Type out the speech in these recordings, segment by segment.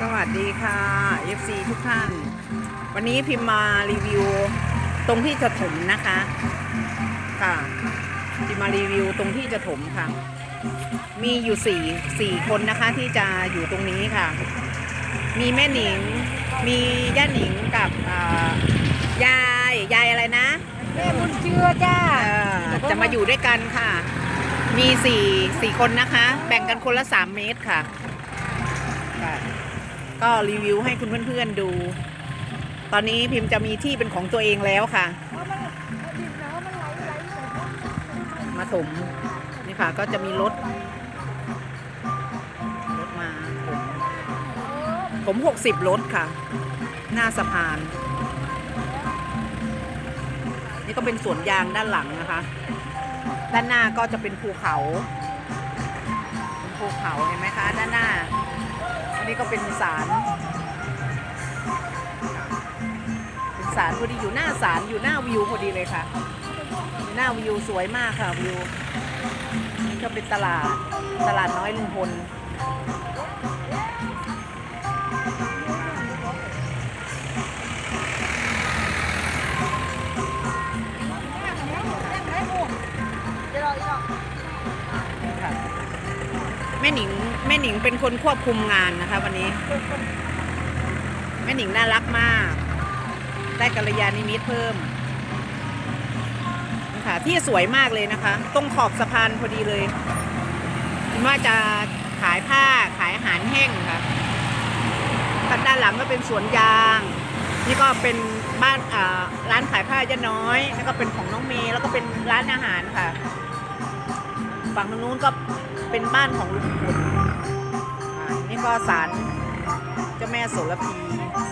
สวัสดีค่ะ FC ทุกท่าน วันนี้พิมพ์มารีวิวตรงที่จะถมนะคะ ค่ะ พิมพ์มารีวิวตรงที่จะถมค่ะ มีอยู่สี่สี่คนนะคะที่จะอยู่ตรงนี้ค่ะ มีแม่หนิง มีย่าหนิงกับอ่ายายยายอะไรนะแม่บุญเชื่อจ้าเอ่อจะมาอยู่ด้วยกันค่ะ มีสี่สี่คนนะคะ แบ่งกันคนละสามเมตรค่ะค่ะ ก็รีวิวให้คุณเพื่อนๆดู ตอนนี้พิมพ์จะมีที่เป็นของตัวเองแล้วค่ะเพราะมันดินน้ำมันไหลไหลไหลมาถมนี่ค่ะก็จะมีรถรถมาถมผมหกสิบรถค่ะ หน้าสะพาน นี่ก็เป็นสวนยางด้านหลังนะคะ ด้านหน้าก็จะเป็นภูเขาภูเขาเห็นไหมคะ ด้านหน้า อันนี้ก็เป็นศาลเป็นศาลพอดีอยู่หน้าศาลอยู่หน้าวิวพอดีเลยค่ะหน้าวิวสวยมากค่ะวิวนี่ก็เป็นตลาดตลาดน้อยลุงพลนี่ค่ะแม่หนิงแม่หนิงเป็นคนควบคุมงานนะคะ วันนี้ แม่หนิงน่ารักมาก ได้กัลยาณิมิตรเพิ่มนะคะที่สวยมากเลยนะคะ ตรงขอบสะพานพอดีเลยเห็นว่าจะขายผ้าขายอาหารแห้งค่ะด้านหลังก็เป็นสวนยาง นี่ก็เป็นบ้านร้านขายผ้ายะน้อยแล้วก็เป็นของน้องเมย์แล้วก็เป็นร้านอาหารค่ะ ฝั่งทางนู้นก็เป็นบ้านของลุงพลอ่น ก็ศาลเจ้าแม่โสระพี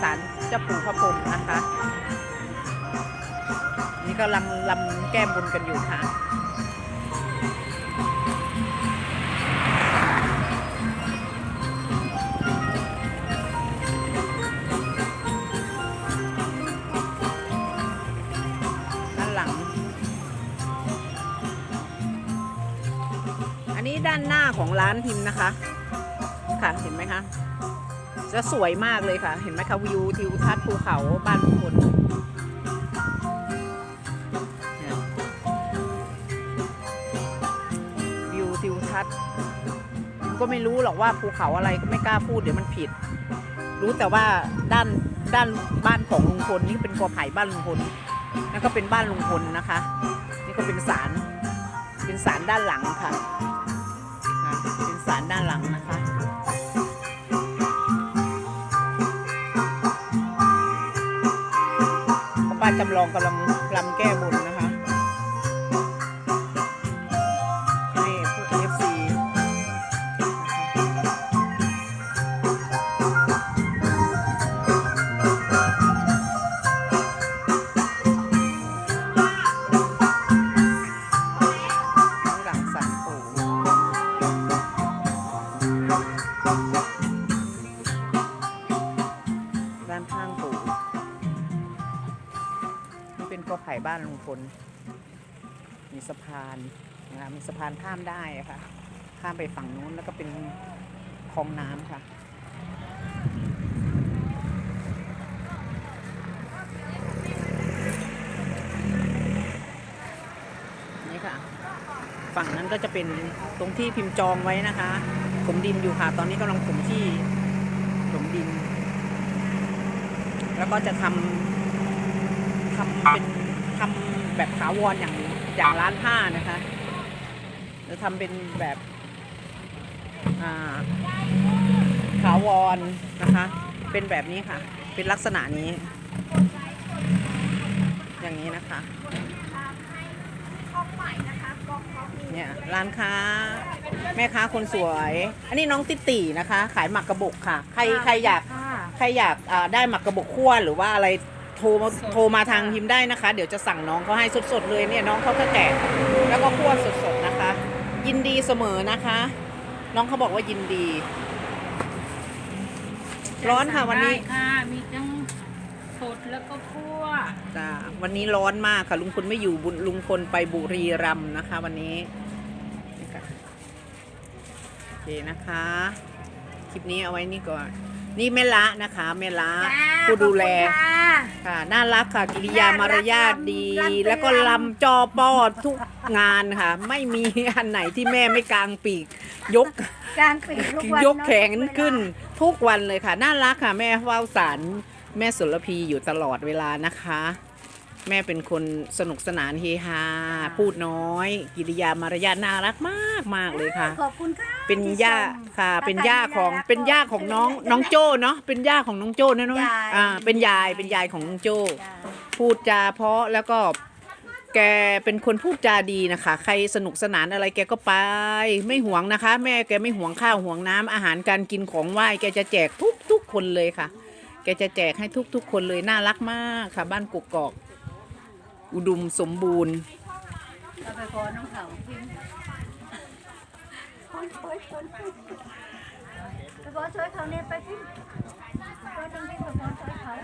ศาลเจ้าปู่พระพรหมนะคะ นี่กำลังลำแก้บนกันอยู่ค่ะด้านหลังอันนี้ด้านหน้าของร้านพิมพ์นะคะ ค่ะ เห็นไหมคะ จะสวยมากเลยค่ะ เห็นไหมคะวิวทิวทัศน์ภูเขาบ้านลุงพลวิวทิวทัศน์ก็ไม่รู้หรอกว่าภูเขาอะไรก็ไม่กล้าพูดเดี๋ยวมันผิด รู้แต่ว่าด้านด้านบ้านของลุงพลนี่เป็นกอไผ่บ้านลุงพลนั่นก็เป็นบ้านลุงพลนะคะ นี่ก็เป็นศาลเป็นศาลด้านหลังค่ะค่ะเป็นศาลด้านหลังนะคะาจำลองกำลังลำแก้บนนะคะ บ้านลุงพล มีสะพานนะคะมีสะพานข้ามได้ะค่ะ ข้ามไปฝั่งนู้นแล้วก็เป็นคลองน้ำค่ะนี่ค่ะ ฝั่งนั้นก็จะเป็นตรงที่พิมพ์จองไว้นะคะถมดินอยู่ค่ะ ตอนนี้กำลังถมที่ถมดิน แล้วก็จะทำทำเป็น ทำแบบถาวรอย่างอย่างร้านผ้านะคะ จะทำเป็นแบบอ่าถาวรนะคะ เป็นแบบนี้ค่ะ เป็นลักษณะนี้ อย่างนี้นะคะเนี่ยร้านค้า แม่ค้าคนสวย อันนี้น้องติตตีนะคะ ขายหมักกระบกค่ะ ใครใครอยากใครอยากอ่าได้หมักกระบอกคั่วหรือว่าอะไร โทรมาโทรมาทางพิมพ์ได้นะคะ เดี๋ยวจะสั่งน้องเขาให้สดๆเลยเนี่ยน้องเขาก็แกะแล้วก็คั่วสดๆนะคะ ยินดีเสมอนะคะ น้องเขาบอกว่ายินดี ร้อนค่ะวันนี้ได้ค่ะมีทั้งสดแล้วก็คั่วจ้าวันนี้ร้อนมากค่ะลุงพลไม่อยู่บุญลุงพลไปบุรีรัมย์นะคะ วันนี้นี่ค่ะโอเคนะคะ คลิปนี้เอาไว้นี่ก่อน นี่แม่ละนะคะแม่ละจ้าผู้ดูแลขอบคุณค่ะค่ะน่ารักค่ะกิริยามารยาทดีน่ารักลำแล้วก็ลำลำจอปอทุกงานค่ะ ไม่มีอันไหนที่แม่ไม่กลางปีก ยกกลางปีทุกวันยกแขนขึ้น ทุกวันเลยค่ะ น่ารักค่ะ แม่เฝ้าสารแม่สุรพีอยู่ตลอดเวลานะคะ แม่เป็นคนสนุกสนานเฮฮาพูดน้อย กิริยามารยาทน่ารักมากมากเลยค่ะ ขอบคุณค่ะเป็นย่าที่ชมค่ะแล้วเป็นใครย่าของไม่ได้รับเป็นย่าของน้องก็ไม่น้องเป็นไรโจ้เนาะเป็นย่าของน้องโจ้นะน้องยายอ่าเป็นยายเป็นยายของน้องโจ้จ้าพูดจาเพราะแล้วก็แกเป็นคนพูดจาดีนะคะ ใครสนุกสนานอะไรแกก็ไป ไม่หวงนะคะ แม่แกไม่หวงข้าวหวงน้ำอาหารการกินของไหว้แกจะแจกทุกทุกๆคนเลยค่ะ แกจะแจกให้ทุกทุกๆคนเลยน่ารักมากค่ะ บ้านกกอก อุดมสมบูรณ์ไปขอน้องเขาพิมพ์คนช่วยคนไปขอช่วยเขาเนี่ยไปพิมพ์ก็ต้องพิมพ์ขอช่วยเขา